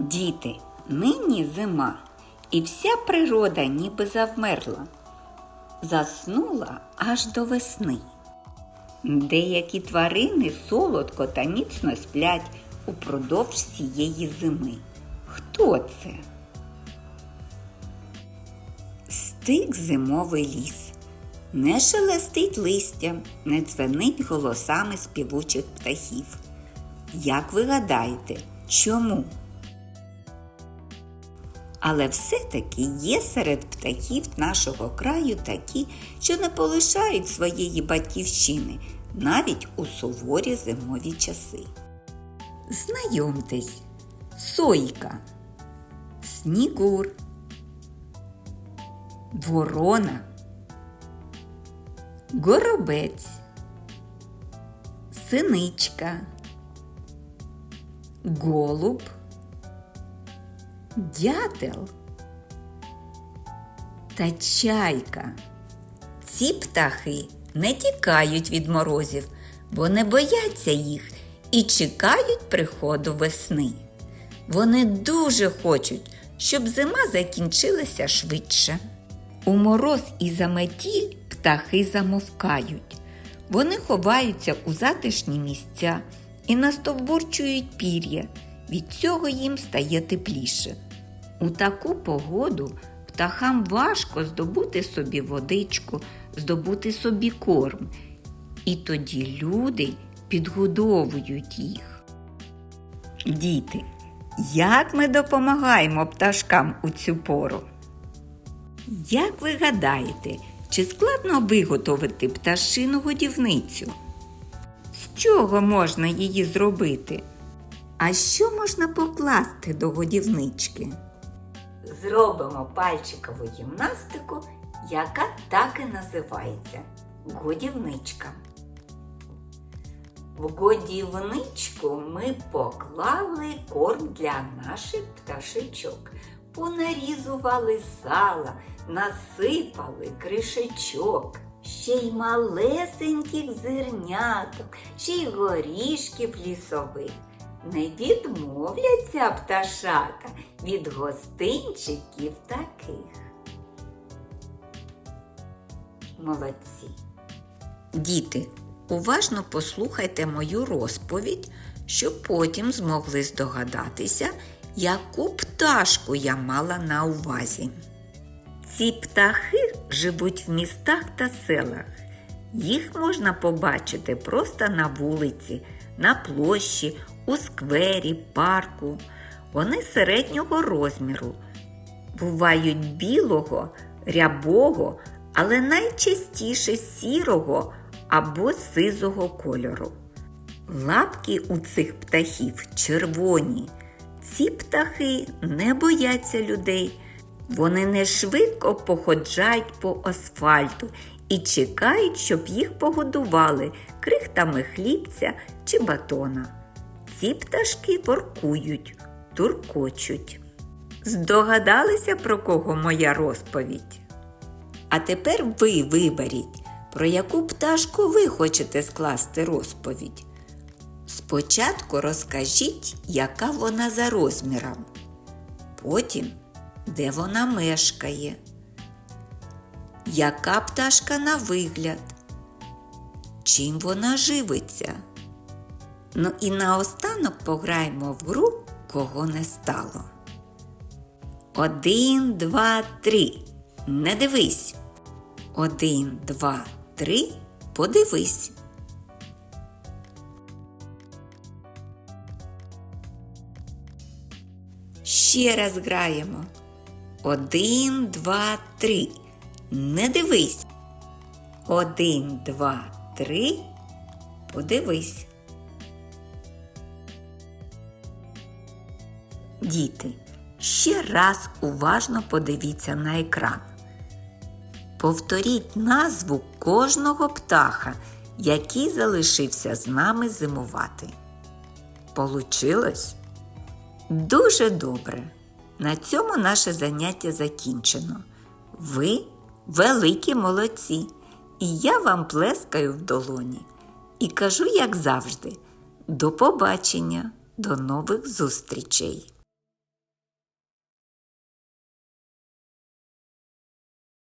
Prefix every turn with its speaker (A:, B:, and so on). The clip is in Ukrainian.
A: Діти, нині зима, і вся природа ніби завмерла, заснула аж до весни. Деякі тварини солодко та міцно сплять упродовж цієї зими. Хто це? Стик зимовий ліс. Не шелестить листям, не дзвенить голосами співучих птахів. Як ви гадаєте, чому? Але все-таки є серед птахів нашого краю такі, що не полишають своєї батьківщини навіть у суворі зимові часи. Знайомтесь, сойка, снігур, ворона, горобець, синичка, голуб, дятел та чайка. Ці птахи не тікають від морозів, бо не бояться їх і чекають приходу весни. Вони дуже хочуть, щоб зима закінчилася швидше. У мороз і заметіль птахи замовкають. Вони ховаються у затишні місця і настовбурчують пір'я. Від цього їм стає тепліше. У таку погоду птахам важко здобути собі водичку, здобути собі корм. І тоді люди підгодовують їх. Діти, як ми допомагаємо пташкам у цю пору? Як ви гадаєте, чи складно виготовити пташину годівницю? З чого можна її зробити? А що можна покласти до годівнички? Зробимо пальчикову гімнастику, яка так і називається годівничка. В годівничку ми поклали корм для наших пташечок, понарізували сала, насипали кришечок, ще й малесеньких зерняток, ще й горішків лісових. Не відмовляться пташата від гостинчиків таких. Молодці. Діти, уважно послухайте мою розповідь, щоб потім змогли здогадатися, яку пташку я мала на увазі. Ці птахи живуть в містах та селах. Їх можна побачити просто на вулиці, на площі, у сквері, парку. Вони середнього розміру. Бувають білого, рябого, але найчастіше сірого або сизого кольору. Лапки у цих птахів червоні. Ці птахи не бояться людей. Вони не швидко походжають по асфальту і чекають, щоб їх погодували крихтами хлібця чи батона. Ці пташки воркують, туркочуть. Здогадалися, про кого моя розповідь? А тепер ви виберіть, про яку пташку ви хочете скласти розповідь. Спочатку розкажіть, яка вона за розміром. Потім, де вона мешкає. Яка пташка на вигляд? Чим вона живиться? Ну і наостанок пограємо в гру, кого не стало. Один, два, три. Не дивись. Один, два, три. Подивись. Ще раз граємо. Один, два, три. Не дивись. Один, два, три. Подивись. Діти, ще раз уважно подивіться на екран. Повторіть назву кожного птаха, який залишився з нами зимувати. Получилось? Дуже добре. На цьому наше заняття закінчено. Ви великі молодці, і я вам плескаю в долоні. І кажу, як завжди, до побачення, до нових зустрічей!